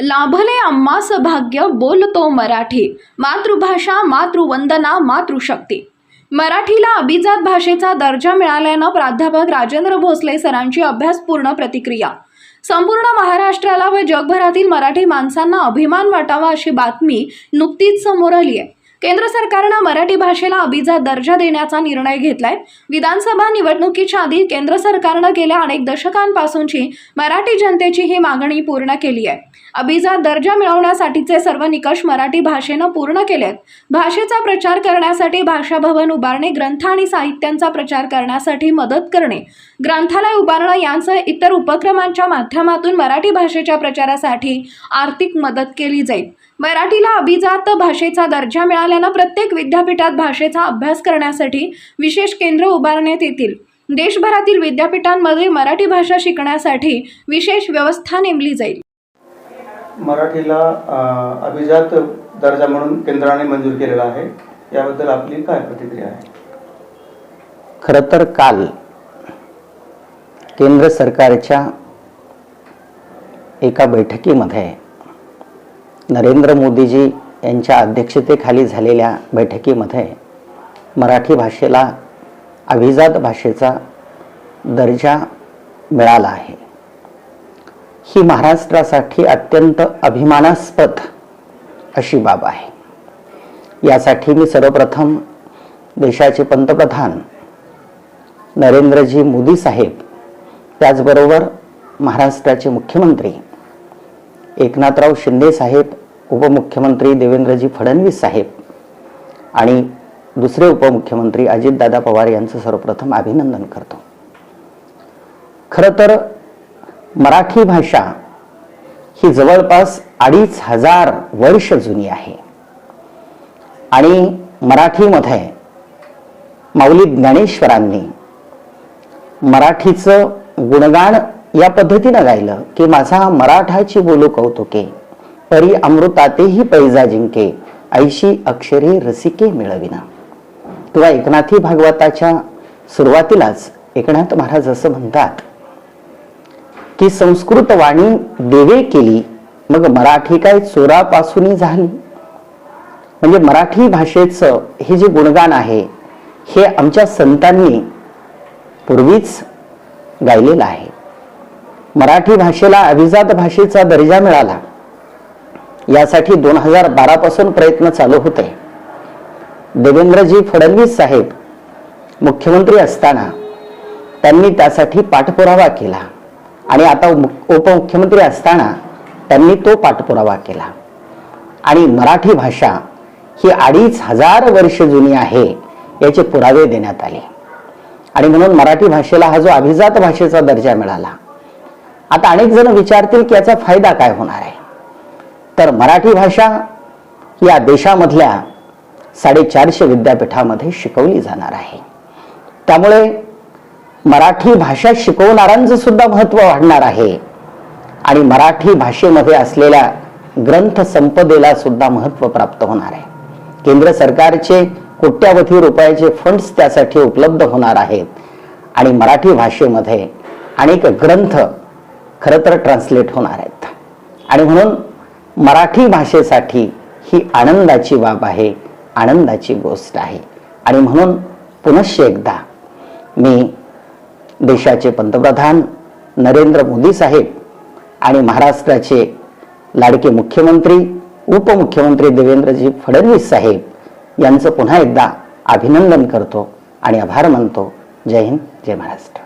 लाभले आम्हा भाग्य बोलतो मराठी. मातृभाषा मातृवंदना मातृशक्ती. मराठीला अभिजात भाषेचा दर्जा मिळाल्यानं प्राध्यापक राजेंद्र भोसले सरांची अभ्यासपूर्ण प्रतिक्रिया. संपूर्ण महाराष्ट्राला व जगभरातील मराठी माणसांना अभिमान वाटावा अशी बातमी नुकतीच समोर आली आहे केंद्र सरकारनं मराठी भाषेला अभिजात दर्जा देण्याचा निर्णय घेतलाय. विधानसभा निवडणुकीच्या आधी केंद्र सरकारनं गेल्या अनेक दशकांपासूनची मराठी जनतेची ही मागणी पूर्ण केली आहे. अभिजात दर्जा मिळवण्यासाठीचे सर्व निकष मराठी भाषेनं पूर्ण केलेत. भाषेचा प्रचार करण्यासाठी भाषा भवन उभारणे ग्रंथ आणि साहित्यांचा प्रचार करण्यासाठी मदत करणे ग्रंथालय उभारणं यांसह इतर उपक्रमांच्या माध्यमातून मराठी भाषेच्या प्रचारासाठी आर्थिक मदत केली जाईल. मराठीला अभिजात भाषेचा दर्जा मिळाल्यानं प्रत्येक विद्यापीठात भाषेचा अभ्यास करण्यासाठी विशेष केंद्र उभारण्यात येतील. देशभरातील विद्यापीठांमध्ये मराठी भाषा शिकण्यासाठी विशेष व्यवस्था नेमली जाईल. मराठीला अभिजात दर्जा म्हणून केंद्राने मंजूर केलेला आहे. याबद्दल आपली काय प्रतिक्रिया आहे? खरं तर काल केंद्र सरकारच्या एका बैठकीमध्ये नरेंद्र मोदीजी यांच्या अध्यक्षतेखाली झालेल्या बैठकीमध्ये मराठी भाषेला अभिजात भाषेचा दर्जा मिळाला आहे. ही महाराष्ट्रासाठी अत्यंत अभिमानास्पद अशी बाब आहे. यासाठी मी सर्वप्रथम देशाचे पंतप्रधान नरेंद्रजी मोदी साहेब त्याचबरोबर महाराष्ट्राचे मुख्यमंत्री एकनाथराव शिंदे साहेब उपमुख्यमंत्री देवेंद्रजी फडणवीस साहेब आणि दुसरे उपमुख्यमंत्री अजितदादा पवार यांचं सर्वप्रथम अभिनंदन करतो. खरं तर मराठी भाषा ही जवळपास अडीच हजार वर्ष जुनी आहे. आणि मराठीमध्ये माऊली ज्ञानेश्वरांनी मराठीचं गुणगान या पद्धतीनं गायलं की माझा मराठाची बोलू कौतुके परी अमृतातेही पैजा जिंके ऐशी अक्षरे रसिके मिळविना. किंवा एकनाथी भागवताच्या सुरुवातीलाच एकनाथ महाराज असं म्हणतात की संस्कृत वाणी देवे केली मग मराठी काय चोरापासून झाली? म्हणजे मराठी भाषेचं हे जे गुणगान आहे हे आमच्या संतांनी पूर्वीच गायलेलं आहे. मराठी भाषेला अभिजात भाषेचा दर्जा मिळाला. यासाठी दोन हजार बारापासून प्रयत्न चालू होते. देवेंद्रजी फडणवीस साहेब मुख्यमंत्री असताना त्यांनी त्यासाठी पाठपुरावा केला आणि आता उपमुख्यमंत्री असताना त्यांनी तो पाठपुरावा केला. आणि मराठी भाषा ही अडीच हजार वर्ष जुनी आहे याचे पुरावे देण्यात आले. आणि म्हणून मराठी भाषेला हा जो अभिजात भाषेचा दर्जा मिळाला आता अनेक जण विचारतील की याचा फायदा काय होणार आहे. तर मराठी भाषा या देशामधल्या साडेचारशे विद्यापीठामध्ये शिकवली जाणार आहे. त्यामुळे मराठी भाषा शिकवणाऱ्यांचं सुद्धा महत्त्व वाढणार आहे आणि मराठी भाषेमध्ये असलेल्या ग्रंथ संपदेला सुद्धा महत्त्व प्राप्त होणार आहे. केंद्र सरकारचे कोट्यावधी रुपयाचे फंड्स त्यासाठी उपलब्ध होणार आहेत आणि मराठी भाषेमध्ये अनेक ग्रंथ खरं तर ट्रान्सलेट होणार आहेत. आणि म्हणून मराठी भाषेसाठी ही आनंदाची बाब आहे आनंदाची गोष्ट आहे. आणि म्हणून पुनश्च एकदा मी देशाचे पंतप्रधान नरेंद्र मोदी साहेब आणि महाराष्ट्राचे लाडके मुख्यमंत्री उपमुख्यमंत्री देवेंद्रजी फडणवीस साहेब यांचं पुन्हा एकदा अभिनंदन करतो आणि आभार मानतो. जय हिंद जय महाराष्ट्र.